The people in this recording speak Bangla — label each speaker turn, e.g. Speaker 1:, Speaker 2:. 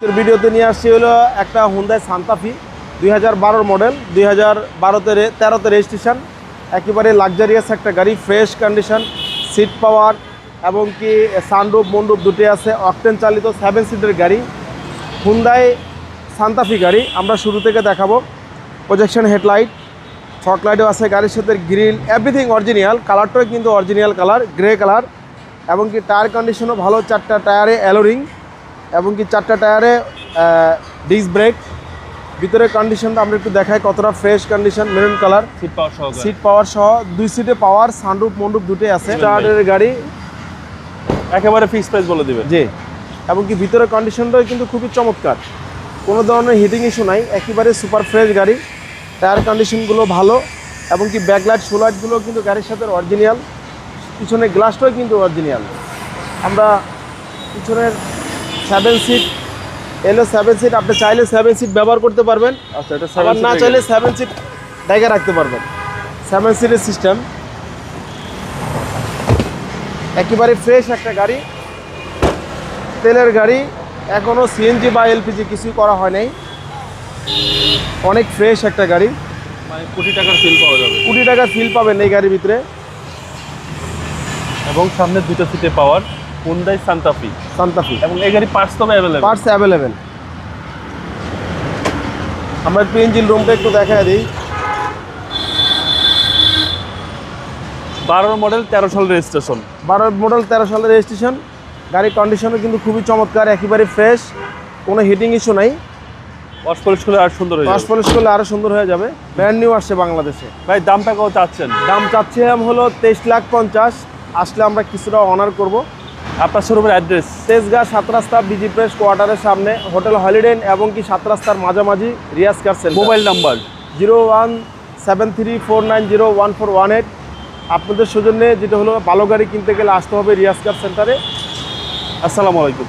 Speaker 1: আজকের ভিডিওতে নিয়ে আসছি হলো একটা হুন্দাই সান্তাফি দুই হাজার মডেল, দুই হাজার বারোতে তেরোতে রেজিস্ট্রেশন একেবারে লাক্সারিয়াস একটা গাড়ি ফ্রেশ কন্ডিশন সিট পাওয়ার এবং কি সানরুপ মন্ডুপ দুটি আছে অকটেন চালিত সেভেন সিটের গাড়ি হুন্দাই সান্তাফি গাড়ি। আমরা শুরু থেকে দেখাবো। প্রজেকশন হেডলাইট ফক লাইটও আছে গাড়ির সাথে গ্রিল এভরিথিং অরিজিনাল কালারটাও কিন্তু অরিজিনাল কালার গ্রে কালার এবং কি টায়ার কন্ডিশনও ভালো, চারটা টায়ারে অ্যালোরিং এবং কি চারটা টায়ারে ডিস্ক ব্রেক ভিতরে কন্ডিশনটা আমরা একটু দেখাই কতটা fresh condition maroon colour
Speaker 2: seat power সহকারে
Speaker 1: সিট পাওয়ার সহ দুই সিটে পাওয়ার সানরুপ মন্ডুপ দুটোই আছে। স্টার্টের গাড়ি।
Speaker 2: একেবারে ফিক্স প্রাইস বলে দিবেন।
Speaker 1: জি। এবং কি ভিতরে কন্ডিশনটাও কিন্তু খুবই চমৎকার। কোনো ধরনের হিটিং ইস্যু নাই একেবারে সুপার ফ্রেশ গাড়ি। টায়ার কন্ডিশনগুলো ভালো এবং কি ব্যাকলাইট সোলাইটগুলো কিন্তু গাড়ির সাথে অরিজিনাল পিছনের গ্লাসটাও কিন্তু অরিজিনাল আমরা পিছনের সেভেন সিট এলো সেভেন সিট আপনি চাইলে সেভেন সিট ব্যবহার করতে পারবেন।
Speaker 2: আচ্ছা এটা
Speaker 1: আবার না চাইলে সেভেন সিট জায়গা রাখতে পারবেন। সেভেন সিটের সিস্টেম একেবারে ফ্রেশ একটা গাড়ি। তেলের গাড়ি। এখনও সিএনজি বা এলপিজি কিছুই করা হয় নাই। অনেক ফ্রেশ একটা গাড়ি।
Speaker 2: মানে কোটি টাকার ফিল পাওয়া যাবে।
Speaker 1: কোটি টাকার ফিল পাবেন এই গাড়ির ভিতরে।
Speaker 2: এবং সামনে দুটো সিটে পাওয়ার হুন্ডাই সান্তাফি
Speaker 1: সান্তাফি
Speaker 2: এবং এই গাড়ি পার্টস তবে অ্যাভেলেবল
Speaker 1: পার্টস অ্যাভেলেবেল আমরা একটু ইঞ্জিন রুমটা একটু দেখা দিই।
Speaker 2: বারো মডেল তেরো সাল রেজিস্ট্রেশন
Speaker 1: বারো মডেল তেরো সালের রেজিস্ট্রেশন গাড়ির কন্ডিশনও কিন্তু খুবই চমৎকার একেবারে ফ্রেশ কোনো হিটিং ইস্যু নাই।
Speaker 2: ওয়াশ পলিশ করলে আর সুন্দর হয়ে যাবে।
Speaker 1: পলিশ করলে আরও সুন্দর হয়ে যাবে। ব্র্যান্ড নিউ আসছে বাংলাদেশে।
Speaker 2: ভাই দামটা কত চাচ্ছেন?
Speaker 1: দাম চাচ্ছিলাম হলো তেইশ লাখ পঞ্চাশ। আসলে আমরা কিছুটা অনার করব।
Speaker 2: আপনার শোরুমের অ্যাড্রেস।
Speaker 1: তেজগাঁ সাত রাস্তা বিজি প্রেস কোয়ার্টারের সামনে হোটেল হলিডে এবং কি সাত রাস্তার মাঝামাঝি Riaz car centre.
Speaker 2: Mobile number.
Speaker 1: Zero one seven three four nine zero one four one eight. আপনাদের সৌজন্যে যেটা হলো ভালো গাড়ি কিনতে গেলে আসতে হবে রিয়াজ কার সেন্টারে।
Speaker 2: আসসালামু আলাইকুম।